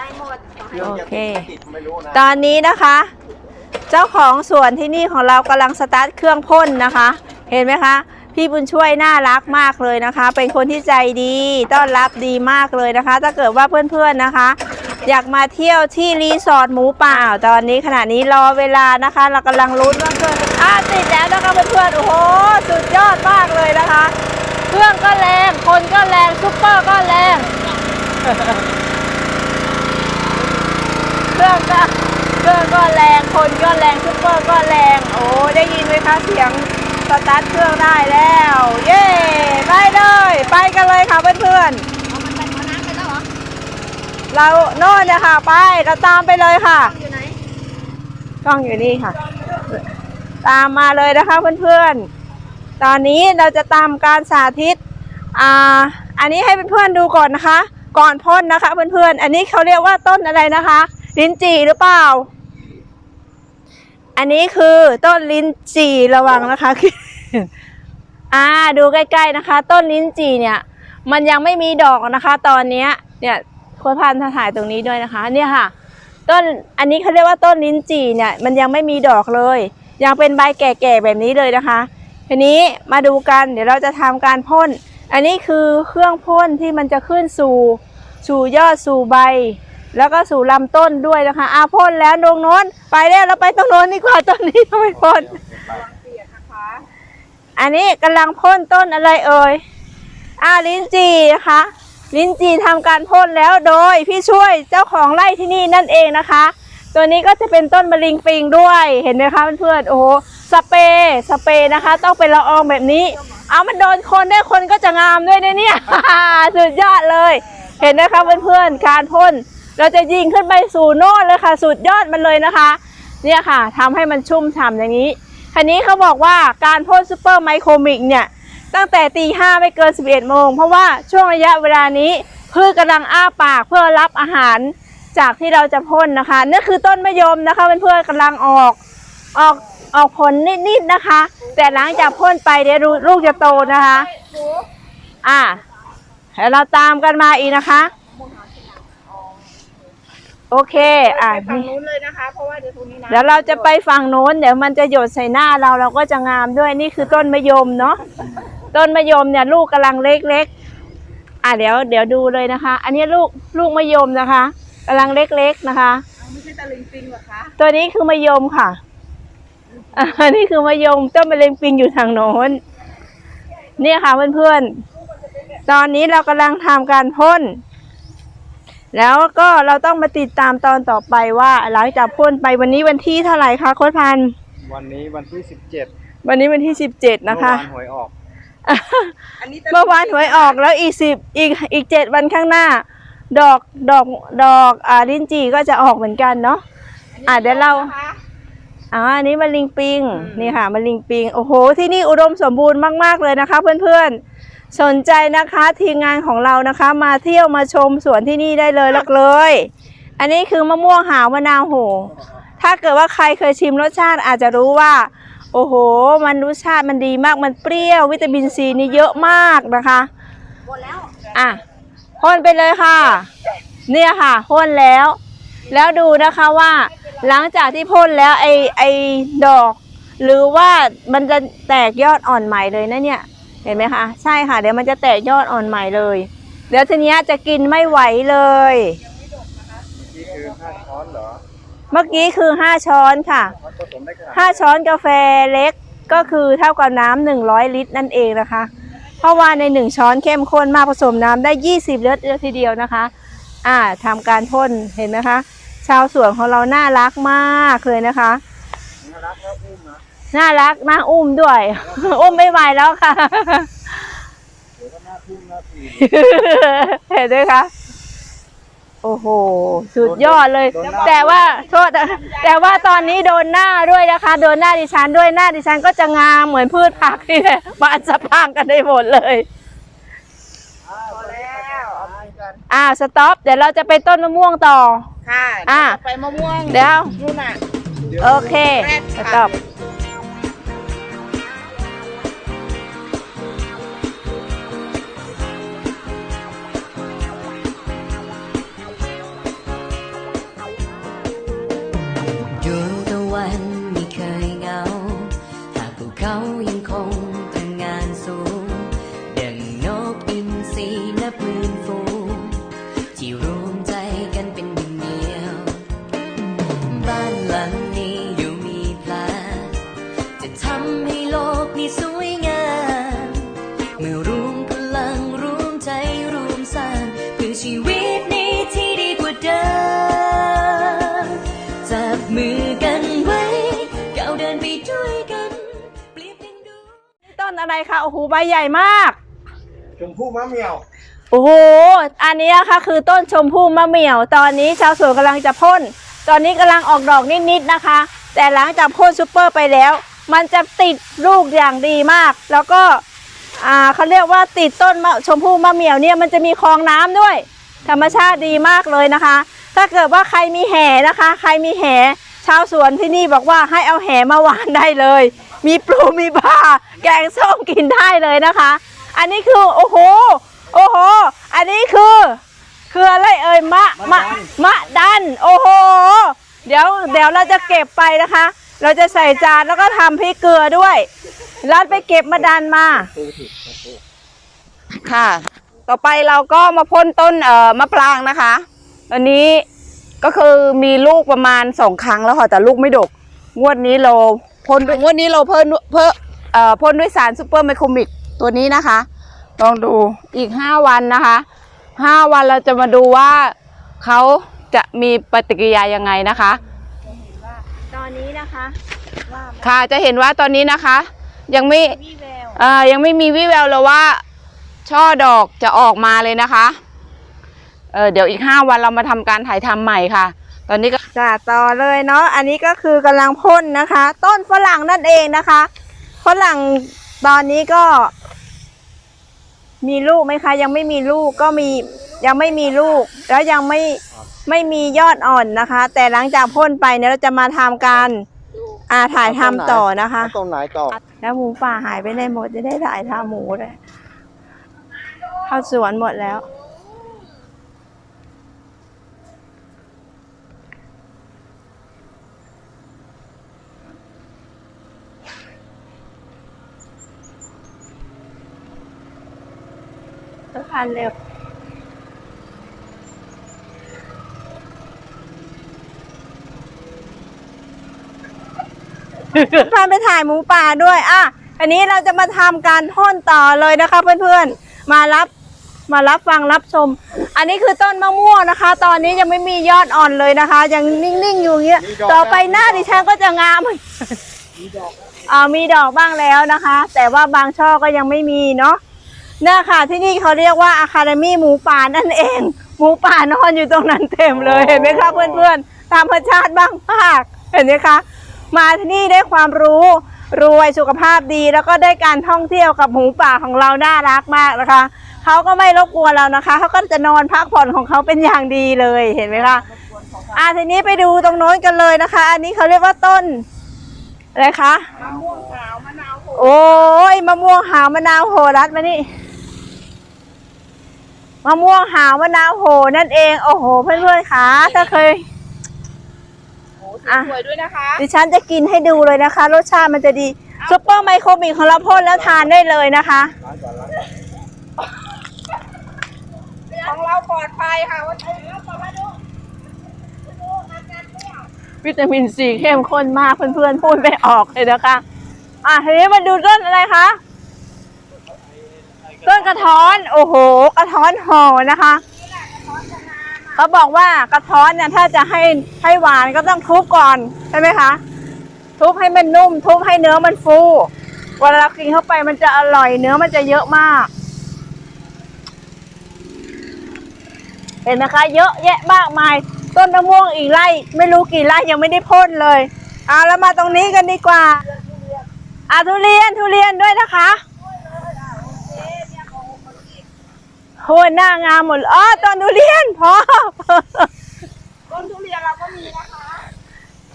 ได้หมดขอให้โอเคติดไม่รู้นะตอนนี้นะคะ เจ้าของสวนที่นี่ของเรากำลังสตาร์ทเครื่องพ่นนะคะ เห็นไหมคะ พี่บุญช่วยน่ารักมากเลยนะคะ เป็นคนที่ใจดีต้อนรับดีมากเลยนะคะ ถ้าเกิดว่าเพื่อนๆนะคะ อยากมาเที่ยวที่รีสอร์ทหมูป่าตอนนี้ขณะนี้รอเวลานะคะ เรากำลังลุ้นว่าเครื่องอ่าติดแล้วนะคะเพื่อนๆโอ้โหสุดยอดมากเลยนะคะ เครื่องก็แรงคนก็แรงซุปเปอร์ก็แรง เครื่องก็เครื่อง ก็แรง คนก็แรงซุปเปอร์ก็แรง โอ้ได้ยินไหมคะเสียงสตาร์ทเครื่องได้แล้ว เย้ไปเลย ไปกันเลยค่ะเพื่อนเอามันไปเอาน้ำไปแล้วเหรอๆเราโน่นเนี่ยค่ะไปเราตามไปเลยค่ะอยู่ไหนกล้องอยู่นี่ค่ะ ตามมาเลยนะคะเพื่อนๆ ตอนนี้เราจะตามการสาธิตอ่าอันนี้ให้เพื่อนๆดูก่อนนะคะ ก่อนพ่นนะคะเพื่อนๆ อันนี้เขาเรียกว่าต้นอะไรนะคะ ลิ้นจี่หรือเปล่า อันนี้คือต้นลิ้นจี่ระวังนะคะอ่าดูใกล้ๆนะคะ ต้นลิ้นจี่เนี่ย มันยังไม่มีดอกนะคะ ตอนเนี้ยเนี่ยค้ชพันธ์ถ่ายตรงนี้ด้วยนะคะ เนี่ยค่ะ ต้นอันนี้เขาเรียกว่าต้นลิ้นจี่เนี่ย มันยังไม่มีดอกเลย ยังเป็นใบแก่ๆแบบนี้เลยนะคะทีนี้มาดูกันเดี๋ยวเราจะทำการพ่น อันนี้คือเครื่องพ่นที่มันจะขึ้นสู่สู่ยอดสู่ใบ แล้วก็สู่ลำต้นด้วยนะคะอาพ่นแล้วตรงโน้น ไปแล้วเราไปตรงโน้นดีกว่าต้นนี้ทำไมพ่นอันนี้กำลังพ่นต้นอะไรเอ่ยอ่าลิ้นจี่นะคะ ลิ้นจี่ทำการพ่นแล้วโดยพี่ช่วยเจ้าของไร่ที่นี่นั่นเองนะคะ ตัวนี้ก็จะเป็นต้นมะลิงปิงด้วยเห็นไหมคะเพื่อนๆโอ้โหสเปรย์สเปรย์นะคะ ต้องเป็นละอองแบบนี้ เอามันโดนคนได้คนก็จะงามด้วยนะเนี่ยสุดยอดเลย เห็นไหมคะเพื่อนๆการพ่น เราจะยิงขึ้นไปสู่โน่นเลยค่ะ สุดยอดมันเลยนะคะ เนี่ยค่ะทำให้มันชุ่มฉ่ำอย่างนี้คันนี้เขาบอกว่าการพ่นซูเปอร์ไมโครมิกเนี่ย ตั้งแต่ตีห้าไม่เกิน 11โมง เพราะว่าช่วงระยะเวลานี้พืชกำลังอ้าปากเพื่อรับอาหารจากที่เราจะพ่นนะคะนั่คือต้นมะยมนะคะเพื่อนๆกำลังออกออกออกผลนิดๆนะคะ แต่หลังจากพ่นไปเดี๋ยวดูลูกจะโตนะคะ อ่าแล้วเราตามกันมาอีกนะคะ โอเค อ่าฝั่งนู้นเลยนะคะ เพราะว่าเดี๋ยวตรงนี้นะเดี๋ยวเราจะไปฝั่งโน้น เดี๋ยวมันจะหยดใส่หน้าเราเราก็จะงามด้วยนี่คือต้นมะยมเนาะต้นมะยมเนี่ยลูกกำลังเล็กๆ อะเดี๋ยวเดี๋ยวดูเลยนะคะ อันนี้ลูกลูกมะยมนะคะกำลังเล็กๆนะคะ ไม่ใช่ตะลิงปิงเหรอคะ ตัวนี้คือมะยมค่ะอ่านี่คือมะยมต้นมะเร็งปิงอยู่ทางโน้นเนี่ยค่ะเพื่อนๆตอนนี้เรากำลังทำการพ่น แล้วก็เราต้องมาติดตามตอนต่อไปว่าหลังจากพ่นไปวันนี้วันที่เท่าไหร่คะโค้ชพันธุ์วันนี้วันที่สิบเจ็ดวันนี้วันที่สิบเจ็ดนะคะหวยออก อันนี้เมื่อวานหวยออกแล้วอีกสิบอีกอีกเจ็ดวันข้างหน้า ดอกดอกดอกอ่าลิ้นจี่ก็จะออกเหมือนกันเนาะอ่าเดี๋ยวเราอ่าอันนี้มะลิงปิงนี่ค่ะมะลิงปิงโอ้โหที่นี่อุดมสมบูรณ์มาก ๆเลยนะคะ เพื่อนๆ สนใจนะคะทีมงานของเรานะคะ มาเที่ยวมาชมสวนที่นี่ได้เลยลักเลย อันนี้คือมะม่วงหาวมะนาวโห ถ้าเกิดว่าใครเคยชิมรสชาติอาจจะรู้ว่า โอ้โห มันรสชาติมันดีมากมันเปรี้ยววิตามินซีนี่เยอะมากนะคะหมดแล้วอะพ่นไปเลยค่ะ เนี่ยค่ะพ่นแล้ว แล้วดูนะคะว่า หลังจากที่พ่นแล้วไอไอดอก หรือว่ามันจะแตกยอดอ่อนใหม่เลยนะเนี่ย เห็นไหมคะ ใช่ค่ะ เดี๋ยวมันจะแตกยอดอ่อนใหม่เลย เดี๋ยวทีเนี้ยจะกินไม่ไหวเลย นี่คือห้าช้อนเหรอเมื่อกี้คือ 5 ช้อนค่ะ มันผสมได้ขนาด5ช้อนกาแฟเล็กก็คือเท่ากับน้ำ100 ลิตรนั่นเองนะคะ เพราะว่าใน 1 ช้อนเข้มข้นมากผสมน้ำได้ 20 ลิตรเลยทีเดียวนะคะ อ่าทำการพ่นเห็นไหมคะ ชาวสวนของเราน่ารักมากเลยนะคะ น่ารักแล้วอุ้มนะ น่ารักน่าอุ้มด้วย อุ้มไม่ไหวแล้วค่ะเดี๋ยวก็หน้าทุ่มหน้าทีเห็นไหมคะโอ้โห สุดยอดเลย แต่ว่าโทษนะแต่ว่าตอนนี้โดนหน้าด้วยนะคะ โดนหน้าดิฉันด้วยหน้าดิฉันก็จะงามเหมือนพืชผักนี่แหละบานสะพรังกันได้หมดเลยพอแล้วเอาไปกันอ่าสต็อปเดี๋ยวเราจะไปต้นมะม่วงต่อ ค่ะอะเดี๋ยวจะไปมะม่วง เดี๋ยวนู่นน่ะดี๋ยวโอเคแรดสค่ะต็อป นี่ต้นอะไรคะโอ้โหใบใหญ่มาก ชมพู่มะเหมี่ยวโอ้โหอันนี้นะคะคือต้นชมพู่มะเหมี่ยว ตอนนี้ชาวสวนกำลังจะพ่น ตอนนี้กำลังออกดอกนิดๆนะคะ แต่หลังจากพ่นซูเปอร์ไปแล้ว มันจะติดลูกอย่างดีมาก แล้วก็อ่าเขาเรียกว่าติดต้นมะชมพู่มะเหมี่ยวเนี่ยมันจะมีคลองน้ำด้วย ธรรมชาติดีมากเลยนะคะ ถ้าเกิดว่าใครมีแห่นะคะ ใครมีแห่ชาวสวนที่นี่บอกว่าให้เอาแห่มาหวานได้เลย มีปลูมีปลาแกงส้มกินได้เลยนะคะ อันนี้คือโอ้โหโอ้โห อันนี้คือคืออะไรเอ่ยมะมะมะดัน โอ้โห เดี๋ยวเดี๋ยวเราจะเก็บไปนะคะ เราจะใส่จานแล้วก็ทำพริกเกลือด้วยรัดไปเก็บมะดันมา ค่ะ ต่อไปเราก็มาพ่นต้นเอ่อมะปรางนะคะอันนี้ก็คือมีลูกประมาณสองครั้งแล้วค่ะแต่ลูกไม่ดก งวดนี้เรา พ่นด้วยงวดนี้เราเพิ่มเพิ่มเอ่อพ่นด้วยสารซูเปอร์ไมโครมิกตัวนี้นะคะ ลองดูอีกห้าวันนะคะห้าวันเราจะมาดูว่าเขาจะมีปฏิกิริยายังไงนะคะ ตอนนี้นะคะค่ะจะเห็นว่าตอนนี้นะคะ ยังไม่วี่แววเอ่อยังไม่มีวิแววเลยว่า ช่อดอกจะออกมาเลยนะคะเออเดี๋ยวอีกห้าวันเรามาทำการถ่ายทำใหม่ค่ะ ตอนนี้ก็จ้ะต่อเลยเนาะ อันนี้ก็คือกำลังพ่นนะคะ ต้นฝรั่งนั่นเองนะคะ ฝรั่งตอนนี้ก็ มีลูกไหมคะ ยังไม่มีลูกก็มียังไม่มีลูก แล้วยังไม่ไม่มียอดอ่อนนะคะ แต่หลังจากพ่นไปเนี่ยเราจะมาทำการอาถ่ายทำต่อนะคะเอาต้นไหนต่อ แล้วหมูป่าหายไปไหนหมดจะได้ถ่ายทำหมูเลยเข้าสวนหมดแล้ว ทุกคันเร็วพาไปถ่ายหมูป่าด้วย อะ อันนี้เราจะมาทำการพ่นต่อเลยนะคะเพื่อนๆ มารับมารับฟังรับชม อันนี้คือต้นมะม่วงนะคะ ตอนนี้ยังไม่มียอดอ่อนเลยนะคะ ยังนิ่งๆอยู่อย่างเงี้ยมีดอกต่อไปหน้าดิฉันก็จะงามอ่ามีดอกบ้างแล้วนะคะ แต่ว่าบางช่อก็ยังไม่มีเนาะ เนี่ยค่ะที่นี่เขาเรียกว่าอะคาเดมี่หมูป่านั่นเอง หมูป่านอนอยู่ตรงนั้นเต็มเลยเห็นไหมคะเพื่อนๆธรรมชาติบ้างมากเห็นไหมคะ มาที่นี่ได้ความรู้รวยสุขภาพดี แล้วก็ได้การท่องเที่ยวกับหมูป่าของเราน่ารักมากนะคะเขาก็ไม่รบกวนเรานะคะเขาก็จะนอนพักผ่อนของเขาเป็นอย่างดีเลยเห็นไหมคะอ่าทีนี้ไปดูตรงโน้นกันเลยนะคะ อันนี้เขาเรียกว่าต้นอะไรคะมะม่วงหาวมะนาวโหโอ้ยมะม่วงหาวมะนาวโหรัดมานี่ มะม่วงหาวมะนาวโหนั่นเอง โอ้โห เพื่อนๆคะถ้าเคยอะสวยด้วยนะคะ ดิฉันจะกินให้ดูเลยนะคะ รสชาติมันจะดีซุปเปอร์ไมโครมิกของเราพ่นแล้วทานได้เลยนะคะ ของเราปลอดภัยค่ะว่าวิตามินซีเข้มข้นมากเพื่อนๆพูดไม่ออกเลยนะคะ อะทีนี้มาดูต้นอะไรคะ ต้นกระท้อน โอ้โห กระท้อนห่อนะคะ เขาบอกว่ากระท้อนเนี่ยถ้าจะให้ให้หวานก็ต้องทุบก่อนใช่ไหมคะ ทุบให้มันนุ่ม ทุบให้เนื้อมันฟูเวลาเรากินเข้าไปมันจะอร่อยเนื้อมันจะเยอะมาก เห็นไหมคะ เยอะแยะมากมาย ต้นมะม่วงอีกไร่ ไม่รู้กี่ไร่ยังไม่ได้พ่นเลยเอาแล้วมาตรงนี้กันดีกว่าอะทุเรียนทุเรียนด้วยนะคะ โหหน้างามหมดอ๋อต้นทุเรียนพอต้นทุเรียนเราก็มีนะคะ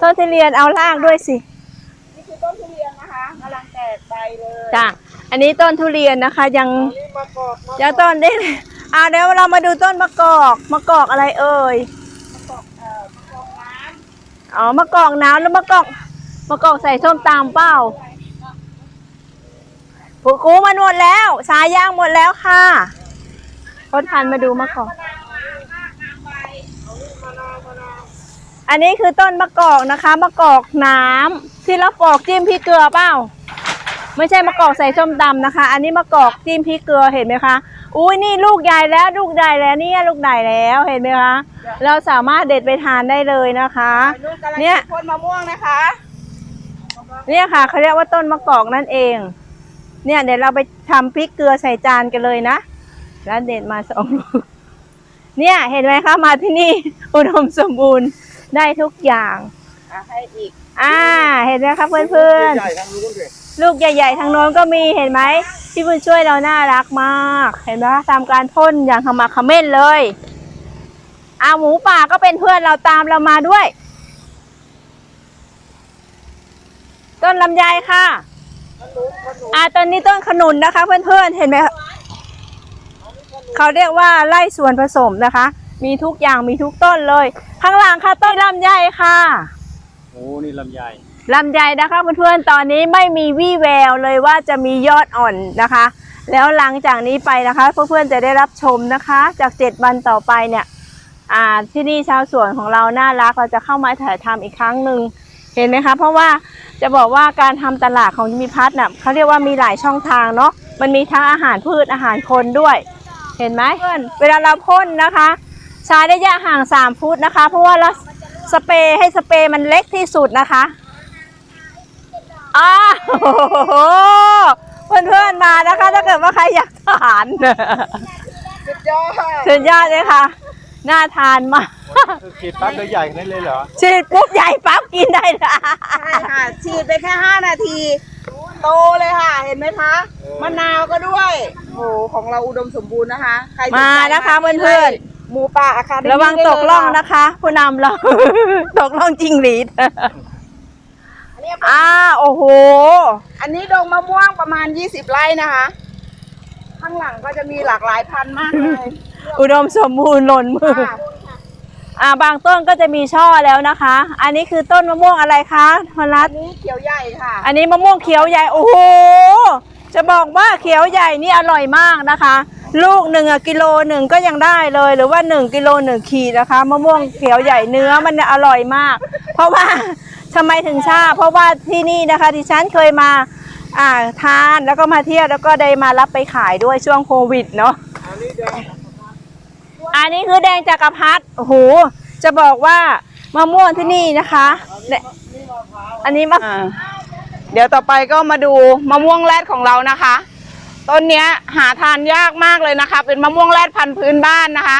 ต้นทุเรียนเอาล่างด้วยสินี่คือต้นทุเรียนนะคะกำลังแตกใบเลยจ้ะอันนี้ต้นทุเรียนนะคะ ยังนี่มากอกมายังต้นได้อ่าเดี๋ยวเรามาดูต้นมะกอกมะกอกอะไรเอ่ยอ๋อมะกอกน้ำแล้วมะกอกมะกอกใส่ส้มตำเปล่าผูกูมันหมดแล้ว สายยางหมดแล้วค่ะ คนพันมาดูมะกอก อันนี้คือต้นมะกอกนะคะมะกอกน้ำที่เราปอกจิ้มพริกเกลือเปล่า ไม่ใช่มะกอกใส่ส้มตำนะคะ อันนี้มะกอกจิ้มพริกเกลือเห็นไหมคะ อุ้ยนี่ลูกใหญ่แล้วลูกใหญ่แล้วเนี่ยลูกใหญ่แล้วเห็นไหมคะ เราสามารถเด็ดไปทานได้เลยนะคะลูกกำลังเนี่ยจะพ่นมะม่วงนะคะเนี่ยค่ะเขาเรียกว่าต้นมะกอกนั่นเอง เนี่ยเดี๋ยวเราไปทำพริกเกลือใส่จานกันเลยนะ แล้วเด็ดมาสองลูก เนี่ยเห็นไหมคะมาที่นี่ อุดมสมบูรณ์ได้ทุกอย่าง อะให้อีกอ่า เห็นไหมคะเพื่อนใหญ่ๆทางนู้นเลยๆ ลูกใหญ่ ๆ ทางโน้นก็มีเห็นไหมที่บุญช่วยเราน่ารักมาก เห็นไหมคะทำการพ่นอย่างขมักเขม้นเลยอาหมูป่าก็เป็นเพื่อนเราตามเรามาด้วย ต้นลำไยค่ะ อ่าตอนนี้ต้นขนุนนะคะ เพื่อนๆเห็นไหมคะ เขาเรียกว่าไร่สวนผสมนะคะ มีทุกอย่างมีทุกต้นเลย ข้างหลังค่ะต้นลำไยค่ะโอ้นี่ลำไยลำไยนะคะเพื่อนๆตอนนี้ไม่มีวี่แววเลยว่าจะมียอดอ่อนนะคะ แล้วหลังจากนี้ไปนะคะเพื่อนๆจะได้รับชมนะคะ จากเจ็ดวันต่อไปเนี่ยอ่าที่นี่ชาวสวนของเราน่ารักเราจะเข้ามาถ่ายทำอีกครั้งหนึ่งเห็นไหมคะ เพราะว่าจะบอกว่าการทำตลาดของมีพัฒน์น่ะเขาเรียกว่ามีหลายช่องทางเนาะมันมีทั้งอาหารพืชอาหารคนด้วย เห็นไหมเพื่อนเวลาเราพ่นนะคะ ใช้ระยะห่าง 3 ฟุตนะคะ เพราะว่าเราสเปรย์ให้สเปรย์มันเล็กที่สุดนะคะอ้าวโหเพื่อนๆมานะคะ ถ้าเกิดว่าใครอยากทานสุดยอดสุดยอดเลยค่ะน่าทานมากคือขีดปั๊บเลยใหญ่ขนาดนั้นเลยเหรอฉีดปุ๊บใหญ่ปั๊บกินได้เลยใช่ค่ะฉีดไปแค่5นาที โตเลยค่ะ เห็นไหมคะ มะนาวก็ด้วยโอ้โหของเราอุดมสมบูรณ์นะคะใครสนใจมานะคะเพื่อนๆ หมูป่าอาคาเดมี่ระวังตกล่องนะคะ ผู้นำเรา ตกล่องจริงหรีดอันนี้อ่าโอ้โห อันนี้ดงมะม่วงประมาณ 20 ไร่นะคะ ข้างหลังก็จะมีหลากหลายพันธุ์มากเลยอุดมสมบูรณ์หล่นมือ ค่ะ อ่าบางต้นก็จะมีช่อแล้วนะคะ อันนี้คือต้นมะม่วงอะไรคะพรัอัตนนี้เขียวใหญ่ค่ะ อันนี้มะม่วงเขียวใหญ่โอ้โหจะบอกว่าเขียวใหญ่นี่อร่อยมากนะคะ ลูกหนึ่งอะกิโลหนึ่งก็ยังได้เลย หรือว่าหนึ่งกิโลหนึ่งขีดนะคะมะม่วงเขียวใหญ่เนื้อมันอร่อยมาก เพราะว่าทำไมถึงชอบเพราะว่าที่นี่นะคะดิฉันเคยมาอ่าทานแล้วก็มาเที่ยวแล้วก็ได้มารับไปขายด้วยช่วงโควิดเนาะ อันนี้แดง อันนี้คือแดงจักรพรรดิโอ้โหจะบอกว่ามะม่วงที่นี่นะคะเนี่ยอันนี้มะอ่าเดี๋ยวต่อไปก็มาดูมะม่วงแรดของเรานะคะ ต้นเนี้ยหาทานยากมากเลยนะคะ เป็นมะม่วงแรดพันธุ์พื้นบ้านนะคะ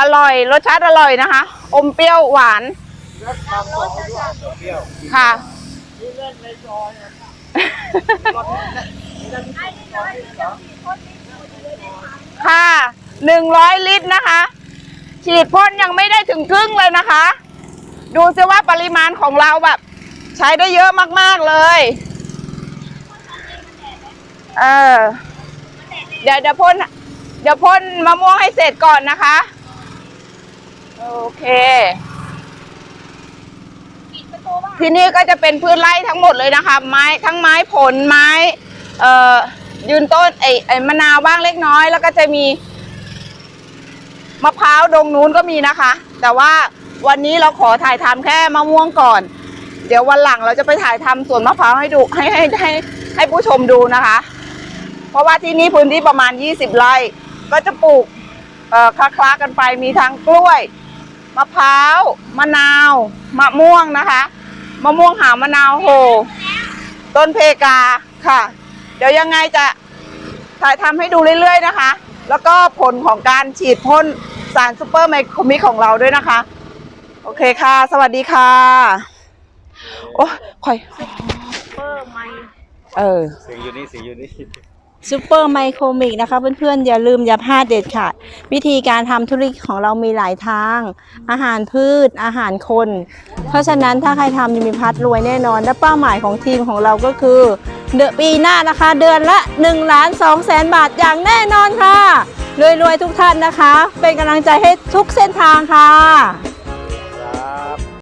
อร่อยรสชาติอร่อยนะคะ อมเปรี้ยวหวานค่ะ ค่ะ หนึ่งร้อยลิตรนะคะ ฉีดพ่นยังไม่ได้ถึงครึ่งเลยนะคะ ดูซิว่าปริมาณของเราแบบ ใช้ได้เยอะมากๆเลยเออเดี๋ยวเดี๋ยวพ่นเดี๋ยวพ่นมะม่วงให้เสร็จก่อนนะคะ โอเคที่นี่ก็จะเป็นพืชไร่ทั้งหมดเลยนะคะ ไม้ทั้งไม้ผลไม้ เอ่อยืนต้นไอ้ไอ้มะนาวบ้างเล็กน้อย แล้วก็จะมี มะพร้าวดงนู้นก็มีนะคะ แต่ว่าวันนี้เราขอถ่ายทำแค่มะม่วงก่อน เดี๋ยววันหลังเราจะไปถ่ายทำสวนมะพร้าวให้ดูให้ให้ให้ให้ผู้ชมดูนะคะ เพราะว่าที่นี่พื้นที่ประมาณ 20 ไร่ก็จะปลูกเอ่อคล้าๆกันไปมีทั้งกล้วยมะพร้าวมะนาวมะม่วงนะคะ มะม่วงหาวมะนาวโห ต้นเพกาค่ะ เดี๋ยวยังไงจะถ่ายทำให้ดูเรื่อยๆนะคะ แล้วก็ผลของการฉีดพ่น สารซูเปอร์ไมโครมิกของเราด้วยนะคะ โอเคค่ะ สวัสดีค่ะ โอ้ยค่อยเออเสียงอยู่นี่เสียงอยู่นี่ซูเปอร์ไมโครมิกนะคะเพื่อนๆ อย่าลืมอย่าพลาดเด็ดขาดวิธีการทำธุรกิจของเรามีหลายทาง อาหารพืชอาหารคน เพราะฉะนั้นถ้าใครทำจะมีพัดรวยแน่นอน และเป้าหมายของทีมของเราก็คือ เดือนปีหน้านะคะ เดือนละ1ล้าน2แสนบาทอย่างแน่นอนค่ะ รวยๆทุกท่านนะคะ เป็นกำลังใจให้ทุกเส้นทางค่ะ